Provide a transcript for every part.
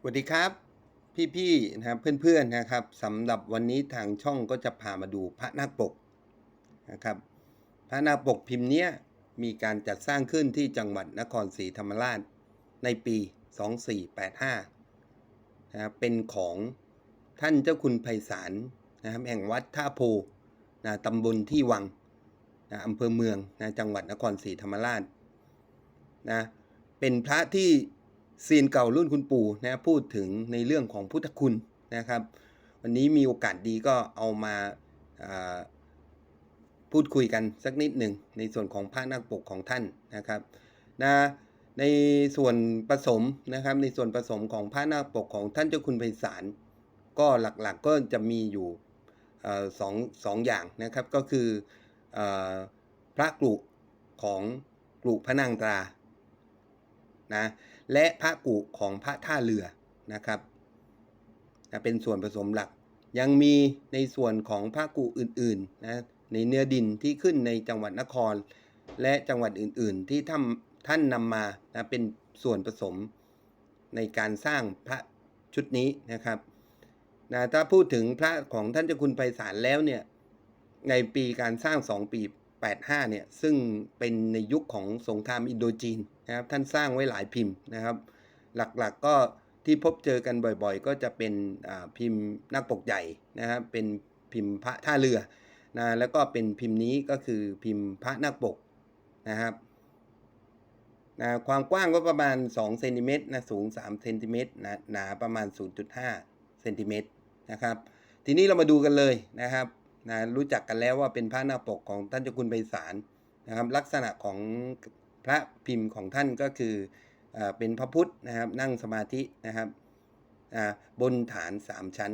สวัสดีครับพี่ๆนะครับเพื่อนๆนะครับสำหรับวันนี้ทางช่องก็จะพามาดูพระนาคปกนะครับพระนาคปกพิมพ์เนี้ยมีการจัดสร้างขึ้นที่จังหวัดนครศรีธรรมราชในปี 2485นะครับเป็นของท่านเจ้าคุณไพศาลนะครับแห่งวัดท่าโพนะตำบลที่วังนะอำเภอเมืองนะจังหวัดนครศรีธรรมราชนะเป็นพระที่ ซีนเก่ารุ่นคุณปู่นะพูดถึงในเรื่องของพุทธคุณนะครับ วันนี้มีโอกาสดีก็เอามาาพูดคุยกันสักนิดหนึ่งในส่วนของพระนักปกของท่านนะครับนะในส่วนผสมนะครับในส่วนผสมของพระนาคปกของท่านเจ้าคุณไพศาลก็หลักๆก็จะมีอยู่สองสองอย่างนะครับก็คืออพระกรุของกรุพระนางตรานะ และพระกุของพระท่าเรือนะครับเป็นส่วนผสมหลัก ยังมีในส่วนของพระกุอื่นๆนะในเนื้อดินที่ขึ้นในจังหวัดนคร และจังหวัดอื่นๆ ที่ท่านท่านนำมานะเป็นส่วนผสมในการสร้างพระชุดนี้นะครับนะถ้าพูดถึงพระของท่านเจ้าคุณไพศาลแล้วเนี่ยในปีการสร้าง2ปี 85เนี่ยซึ่งเป็นในยุคของสงครามอินโดจีนนะครับท่านสร้างไว้หลายพิมพ์นะครับ หลักๆกก็ที่พบเจอกันบ่อยๆ ก็จะเป็นพิมพ์นักปกใหญ่นะครับเป็นพิมพ์พระท่าเรือนะแล้วก็เป็นพิมพ์นี้ก็คือพิมพ์พระนักปกนะครับนะความกว้างก็ประมาณ2เซนติเมตรนะสูง3เซนติเมตรนะหนาประมาณ 0.5เซนติเมตรนะครับทีนี้เรามาดูกันเลยนะครับ นะรู้จักกันแล้วว่าเป็นพระหน้าปกของท่านเจ้าคุณไพศาลนะครับลักษณะของพระพิมพ์ของท่านก็คืออเป็นพระพุทธนะครับนั่งสมาธินะครับบนฐาน 3 ชั้น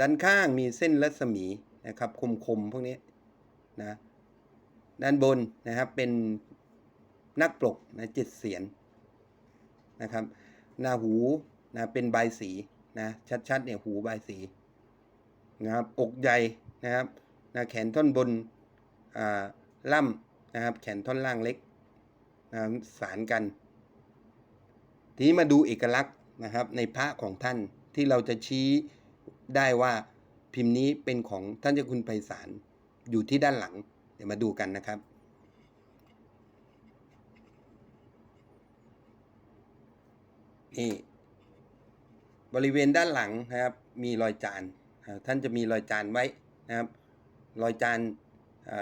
ด้านข้างมีเส้นรัศมีนะครับคมๆพวกนี้นะด้านบนนะครับเป็นนักปลกนะเจ็ดเสียนนะครับหน้าหูนะเป็นใบสีนะชัดๆเนี่ยหูใบสี นะครับอกใหญ่นะครับนะแขนท่อนบนอ่าล่ำนะครับ แขนท่อนล่างเล็กนะสารกัน ทีนี้มาดูเอกลักษณ์นะครับในพระของท่านที่เราจะชี้ได้ว่าพิมพ์นี้เป็นของท่านเจ้าคุณไพศาลอยู่ที่ด้านหลัง เดี๋ยวมาดูกันนะครับ นี่บริเวณด้านหลังนะครับ มีรอยจาน ท่านจะมีรอยจานไว้นะครับ รอยจาน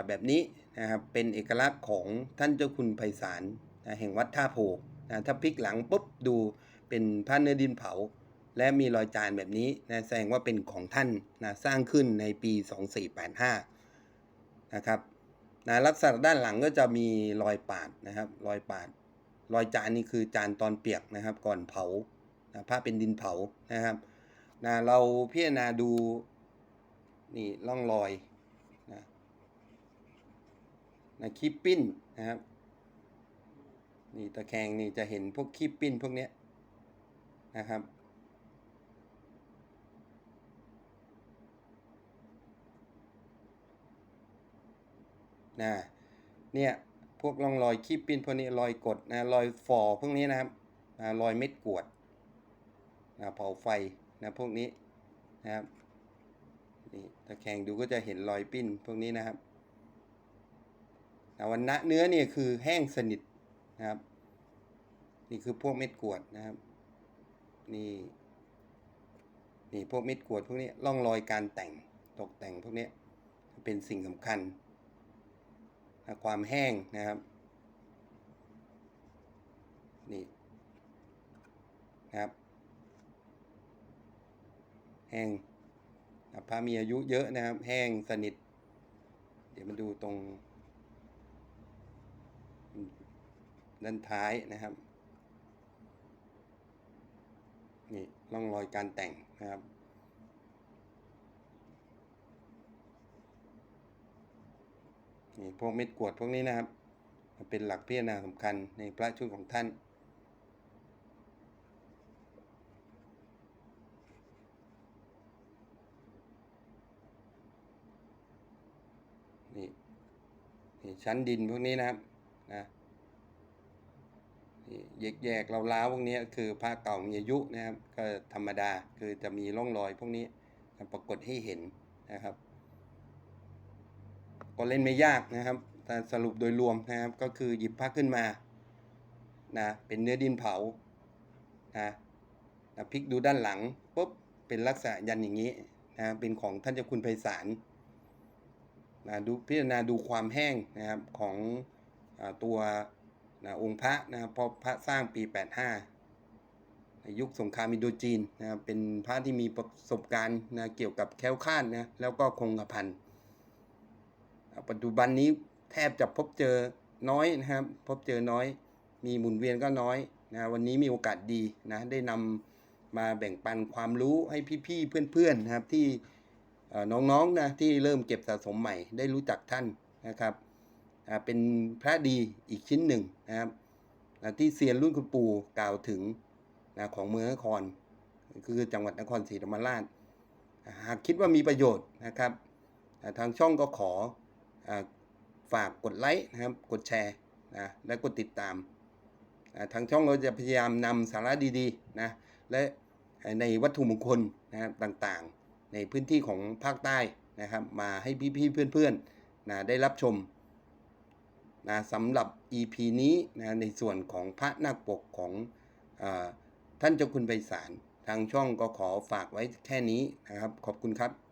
แบบนี้นะครับเป็นเอกลักษณ์ของท่านเจ้าคุณไพศาลแห่งวัดท่าโพนะถ้าพลิกหลังปุ๊บดูเป็นพระเนื้อดินเผา และมีรอยจานแบบนี้นะแสดงว่าเป็นของท่านนะสร้างขึ้นในปี 2485นะครับนะลักษณะด้านหลังก็จะมีรอยปาดนะครับรอยปาด รอยจานนี่คือจานตอนเปียกนะครับ ก่อนเผานะผ้าเป็นดินเผานะครับ นะเราพิจารณาดูนี่ร่องรอยนะนะคีบปิ้นนะครับนี่ตะแคงนี่จะเห็นพวกคีบปิ้นพวกเนี้ยนะครับนะเนี่ยพวกร่องรอยคีบปิ้นพวกนี้รอยกดนะรอยฟอพวกนี้นะครับนะรอยเม็ดกวดนะเผาไฟ นะพวกนี้นะครับนี่ตะแคงดูก็จะเห็นรอยปิ้นพวกนี้นะครับนะวันณะเนื้อเนี่ยคือแห้งสนิทนะครับ นี่คือพวกเม็ดกวดนะครับ นี่นี่พวกเม็ดกวดพวกนี้ร่องรอยการแต่งตกแต่งพวกนี้เป็นสิ่งสำคัญนะความแห้งนะครับนี่นะครับ แห้งพระมีอายุเยอะนะครับ แห้งสนิท เดี๋ยวมาดูตรง ด้านท้ายนะครับ นี่ร่องรอยการแต่งนะครับนี่พวกเม็ดกวดพวกนี้นะครับ เป็นหลักพิจารณาสำคัญในพระชุดของท่านนี่ ชั้นดินพวกนี้นะครับนะแยกๆเราล้าพวกนี้คือพระเก่ามีอายุนะครับ ก็ธรรมดาคือจะมีร่องรอยพวกนี้ปรากฏให้เห็นนะครับ ก็เล่นไม่ยากนะครับแต่สรุปโดยรวมนะครับ ก็คือหยิบพระขึ้นมานะเป็นเนื้อดินเผานะนะพลิกดูด้านหลังปุ๊บเป็นลักษณะยันอย่างนี้นะเป็นของท่านเจ้าคุณไพศาล นะดูพิจารณาดูความแห้งนะครับของอตัวนะองค์พระนะครับพราะพระสร้างปี 85ในยุคสงครามอินโดจีนนะครับเป็นพระที่มีประสบการณ์นะเกี่ยวกับแค้วคาดนะแล้วก็คงกระพันปัจจุบันนี้แทบจะพบเจอน้อยนะครับ พบเจอน้อย มีหมุนเวียนก็น้อยนะวันนี้มีโอกาสดีนะได้นำมาแบ่งปันความรู้ให้พี่ๆเพื่อนๆนะครับที่ น้องๆนะที่เริ่มเก็บสะสมใหม่ได้รู้จักท่านนะครับเป็นพระดีอีกชิ้นหนึ่งนะครับที่เซียนรุ่นคุณปู่กล่าวถึงนะของเมืองนคร คือจังหวัดนครศรีธรรมราช หากคิดว่ามีประโยชน์นะครับ ทางช่องก็ขอฝากกดไลค์นะครับกดแชร์นะและกดติดตาม ทางช่องเราจะพยายามนำสาระดีๆนะและในวัตถุมงคลนะครับต่างๆ ในพื้นที่ของภาคใต้นะครับ มาให้พี่ๆเพื่อนๆนะได้รับชมนะสำหรับ EP นี้นะในส่วนของพระนาคปกของอท่านเจ้าคุณไพศาลทางช่องก็ขอฝากไว้แค่นี้นะครับ ขอบคุณครับ